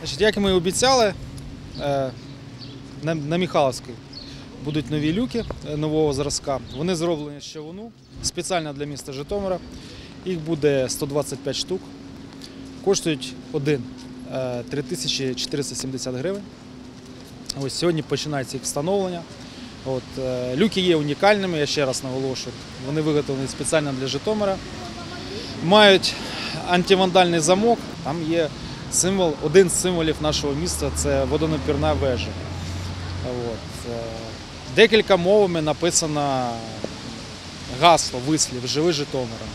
Значить, як і ми обіцяли, е, на, на будуть нові люки е, нового зразка. Вони зроблені з човуну спеціально для міста Житомира. Їх буде 125 штук. Коштують один е, 3470 гривень. Ось сьогодні починається їх встановлення. От, е, люки є унікальними, я ще раз наголошую. Вони виготовлені спеціально для Житомира. Мають антивандальний замок. Там є символ, один з символів нашого міста це водонапірна вежа. От. е, Декілька мовами написано гасло, вислів Живи Житомиром.